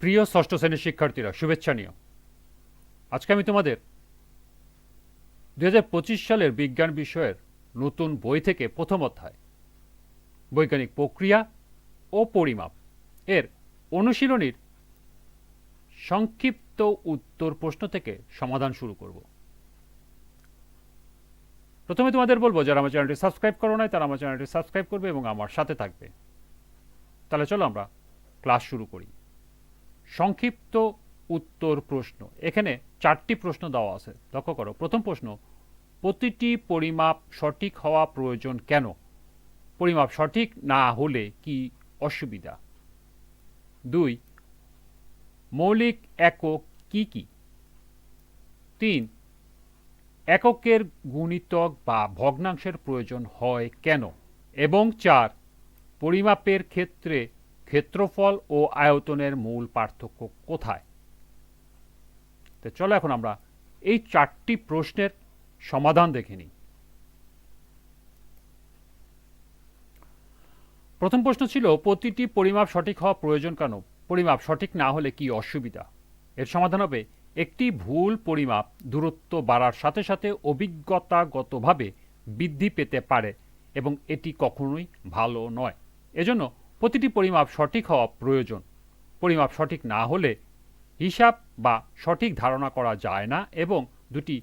প্রিয় ষষ্ঠ শ্রেণির শিক্ষার্থীরা, শুভেচ্ছা নিও। আজকে আমি তোমাদের দু হাজার পঁচিশ সালের বিজ্ঞান বিষয়ের নতুন বই থেকে প্রথম অধ্যায়, বৈজ্ঞানিক প্রক্রিয়া ও পরিমাপ এর অনুশীলনীর সংক্ষিপ্ত উত্তর প্রশ্ন থেকে সমাধান শুরু করব। প্রথমে তোমাদের বলব, যারা আমার চ্যানেলটি সাবস্ক্রাইব করো নাই, তারা আমার চ্যানেলটি সাবস্ক্রাইব করবে এবং আমার সাথে থাকবে। তাহলে চলো আমরা ক্লাস শুরু করি। সংক্ষিপ্ত উত্তর প্রশ্ন। এখানে চারটি প্রশ্ন দেওয়া আছে। লক্ষ্য করো, প্রথম প্রশ্ন, প্রতিটি পরিমাপ সঠিক হওয়া প্রয়োজন কেন? পরিমাপ সঠিক না হলে কি অসুবিধা? দুই, মৌলিক একক কি কি? তিন, এককের গুণিতক বা ভগ্নাংশের প্রয়োজন হয় কেন? এবং চার, পরিমাপের ক্ষেত্রে ক্ষেত্রফল ও আয়তনের মূল পার্থক্য কোথায়? তো চলো এখন আমরা এই চারটি প্রশ্নের সমাধান দেখে নিই। প্রথম প্রশ্ন ছিল, প্রতিটি পরিমাপ সঠিক হওয়া প্রয়োজন কেন? পরিমাপ সঠিক না হলে কি অসুবিধা? এর সমাধান হবে, একটি ভুল পরিমাপ দূরত্ব বাড়ার সাথে সাথে অভিজ্ঞতাগতভাবে বৃদ্ধি পেতে পারে এবং এটি কখনোই ভালো নয়। এজন্য প্রতিটি পরিমাপ সঠিক হওয়া প্রয়োজন। পরিমাপ সঠিক না হলে হিসাব বা সঠিক ধারণা করা যায় না এবং দুটি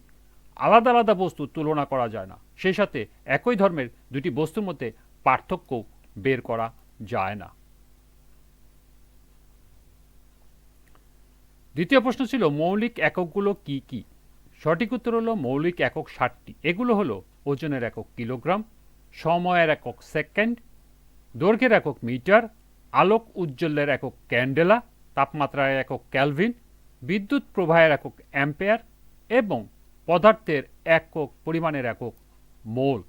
আলাদা আলাদা বস্তু তুলনা করা যায় না। সেই সাথে একই ধর্মের দুটি বস্তুর মধ্যে পার্থক্য বের করা যায় না। দ্বিতীয় প্রশ্ন ছিল, মৌলিক এককগুলো কি কি? সঠিক উত্তর হলো মৌলিক একক ষাটটি। এগুলো হলো ওজনের একক কিলোগ্রাম, সময়ের একক সেকেন্ড দৈর্ঘ্যের একক মিটার, আলোক উজ্জ্বলের একক ক্যান্ডেলা, তাপমাত্রার একক ক্যালভিন, বিদ্যুৎ প্রবাহের একক অ্যাম্পেয়ার এবং পদার্থের একক পরিমাণের একক মোল।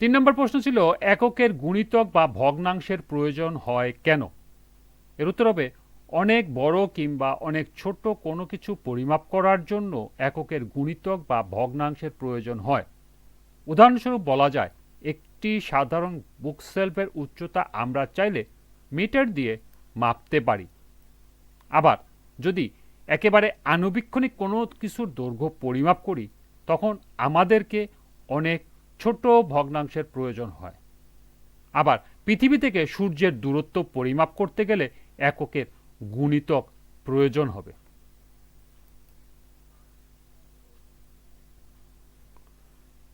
তিন নম্বর প্রশ্ন ছিল, এককের গুণিতক বা ভগ্নাংশের প্রয়োজন হয় কেন? এর উত্তর হবে অনেক বড় কিংবা অনেক ছোট কোনো কিছু পরিমাপ করার জন্য এককের গুণিতক বা ভগ্নাংশের প্রয়োজন হয়। উদাহরণস্বরূপ বলা যায়, একটি সাধারণ বুকসেলফের উচ্চতা আমরা চাইলে মিটার দিয়ে মাপতে পারি। আবার যদি একেবারে আনুবীক্ষণিক কোনো কিছুর দৈর্ঘ্য পরিমাপ করি, তখন আমাদেরকে অনেক ছোট ভগ্নাংশের প্রয়োজন হয়। আবার পৃথিবী থেকে সূর্যের দূরত্ব পরিমাপ করতে গেলে এককের গুণিতক প্রয়োজন হবে।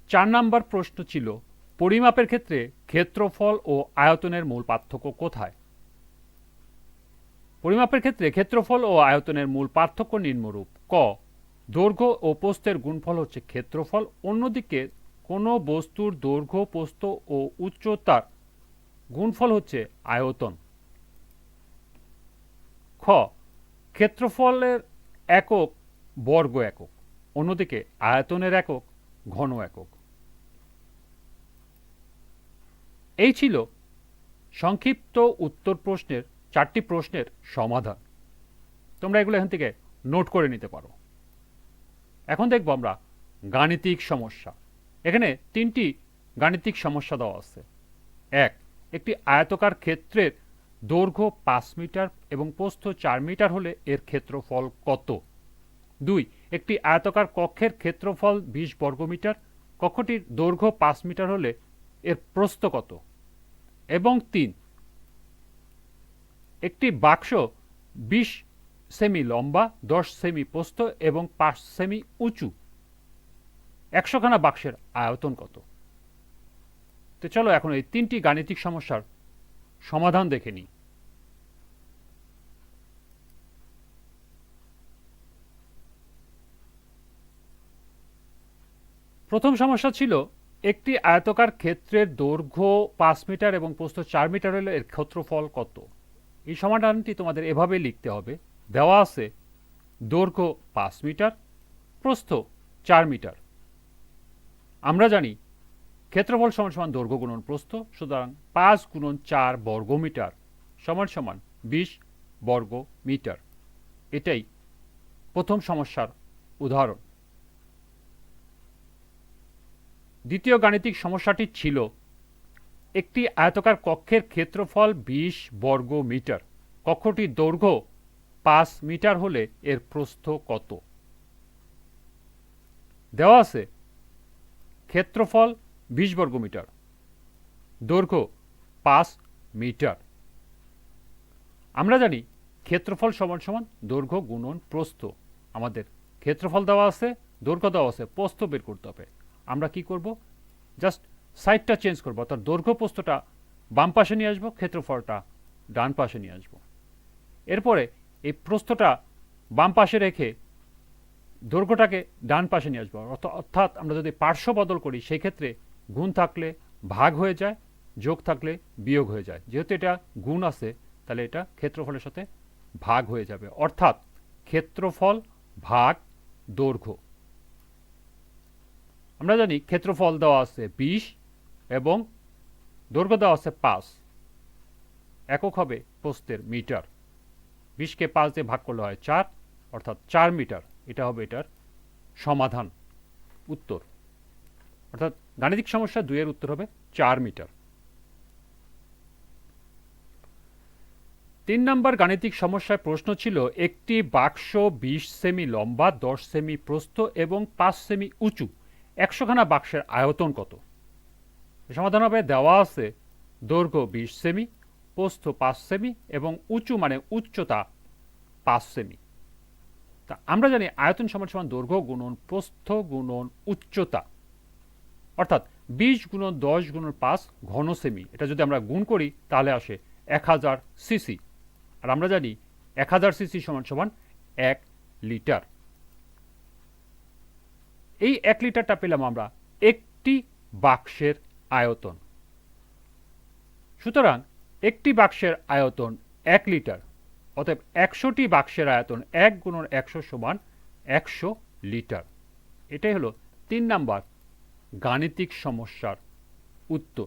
চার নাম্বার প্রশ্ন ছিল, পরিমাপের ক্ষেত্রে ক্ষেত্রফল ও আয়তনের মূল পার্থক্য কোথায়? পরিমাপের ক্ষেত্রে ক্ষেত্রফল ও আয়তনের মূল পার্থক্য নিম্নরূপ। ক, দৈর্ঘ্য ও পোস্তের গুণফল হচ্ছে ক্ষেত্রফল। অন্যদিকে, কোনো বস্তুর দৈর্ঘ্য, পোস্ত ও উচ্চতার গুণফল হচ্ছে আয়তন। খ, ক্ষেত্রফলের একক, বর্গ একক, অন্যদিকে আয়তনের একক, ঘন একক। এই ছিল সংক্ষিপ্ত উত্তর প্রশ্নের, চারটি প্রশ্নের সমাধান। তোমরা এগুলো এখান থেকে নোট করে নিতে পারো। এখন দেখব আমরা গাণিতিক সমস্যা। এখানে তিনটি গাণিতিক সমস্যা দেওয়া আছে। এক, একটি আয়তকার ক্ষেত্রের দৈর্ঘ্য পাঁচ মিটার এবং প্রস্থ চার মিটার হলে এর ক্ষেত্রফল কত? দুই, একটি আয়তকার কক্ষের ক্ষেত্রফল বিশ বর্গমিটার কক্ষটির দৈর্ঘ্য পাঁচ মিটার হলে এর প্রস্থ কত? এবং তিন, একটি বাক্স বিশ সেমি লম্বা, দশ সেমি প্রস্থ এবং পাঁচ সেমি উঁচু। একশোখানা বাক্সের আয়তন কত? তো চলো এখন এই তিনটি গাণিতিক সমস্যার সমাধান দেখে নিই। প্রথম সমস্যা ছিল, একটি আয়তকার ক্ষেত্রের দৈর্ঘ্য পাঁচ মিটার এবং প্রস্থ চার মিটার হলে এর ক্ষেত্রফল কত? এই সমাধানটি তোমাদের এভাবে লিখতে হবে। দেওয়া আছে, দৈর্ঘ্য পাঁচ মিটার, প্রস্থ চার মিটার। আমরা জানি ক্ষেত্রফল সমান সমান দৈর্ঘ্য গুণন প্রস্থ, সুতরাং পাঁচ গুণন চার বর্গ মিটার সমান সমান বিশ বর্গ মিটার। এটাই প্রথম সমস্যার উদাহরণ। দ্বিতীয় গাণিতিক সমস্যাটি ছিল একটি আয়তকার কক্ষের ক্ষেত্রফল বিশ বর্গ মিটার। কক্ষটির দৈর্ঘ্য পাঁচ মিটার হলে এর প্রস্থ কত? দেওয়া আছে, ক্ষেত্রফল বিশ বর্গ মিটার। দৈর্ঘ্য পাঁচ মিটার। আমরা জানি ক্ষেত্রফল সমান সমান দৈর্ঘ্য গুণন প্রস্থ। আমাদের ক্ষেত্রফল দেওয়া আছে, দৈর্ঘ্য দেওয়া আছে, প্রস্থ বের করতে হবে। আমরা কি করব? জাস্ট সাইডটা চেঞ্জ করব, অর্থাৎ দৈর্ঘ্য প্রস্থটা বাম পাশে নিয়ে আসব, ক্ষেত্রফলটা ডান পাশে নিয়ে আসব। এরপরে এই প্রস্থটা বাম পাশে রেখে দৈর্ঘ্যটাকে ডান পাশে নিয়ে আসব। অর্থাৎ আমরা যদি পার্শ্ব বদল করি, সেই ক্ষেত্রে গুণ থাকলে ভাগ হয়ে যায়, যোগ থাকলে বিয়োগ হয়ে যায়। যেহেতু এটা গুণ আছে, তাহলে এটা ক্ষেত্রফলের সাথে ভাগ হয়ে যাবে। অর্থাৎ ক্ষেত্রফল ভাগ দৈর্ঘ্য। আমরা জানি ক্ষেত্রফল দেওয়া আছে বিশ এবং দৈর্ঘ্য দেওয়া আছে পাঁচ। একক হবে প্রস্থের মিটার। বিশকে পাঁচ দিয়ে ভাগ করলে হয় চার, অর্থাৎ চার মিটার। এটা হবে এটার সমাধান উত্তর। অর্থাৎ গাণিতিক সমস্যা দুইয়ের উত্তর হবে চার মিটার। তিন নম্বর গাণিতিক সমস্যায় প্রশ্ন ছিল, একটি বাক্স বিশ সেমি লম্বা, দশ সেমি প্রস্থ এবং পাঁচ সেমি উঁচু, একশোখানা বাক্সের আয়তন কত? সমাধান হবে দেওয়া আছে দৈর্ঘ্য বিশ সেমি, প্রস্থ পাঁচ সেমি এবং উঁচু মানে উচ্চতা পাঁচ সেমি। তা আমরা জানি আয়তন সমান সমান দৈর্ঘ্য গুণন প্রস্থ গুণন উচ্চতা। অর্থাৎ বিশ গুণন দশ গুণন পাঁচ ঘন সেমি। এটা যদি আমরা গুণ করি, তাহলে আসে এক হাজার সিসি। আর আমরা জানি এক হাজার সিসি সমান সমান এক লিটার। এই এক লিটারটা পেলাম আমরা একটি বাক্সের আয়তন। সুতরাং একটি বাক্সের আয়তন এক লিটার, অতএব একশোটি বাক্সের আয়তন এক গুণন একশো সমান একশো লিটার। এটাই হলো তিন নাম্বার গাণিতিক সমস্যার উত্তর।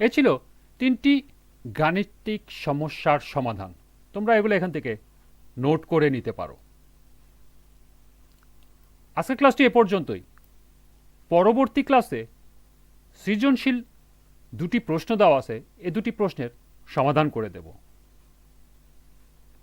এ ছিল তিনটি গাণিতিক সমস্যার সমাধান। তোমরা এগুলো এখান থেকে নোট করে নিতে পারো। আজকের ক্লাসটি এ পর্যন্তই। পরবর্তী ক্লাসে সৃজনশীল দুটি প্রশ্ন দেওয়া আছে, এ দুটি প্রশ্নের সমাধান করে দেব।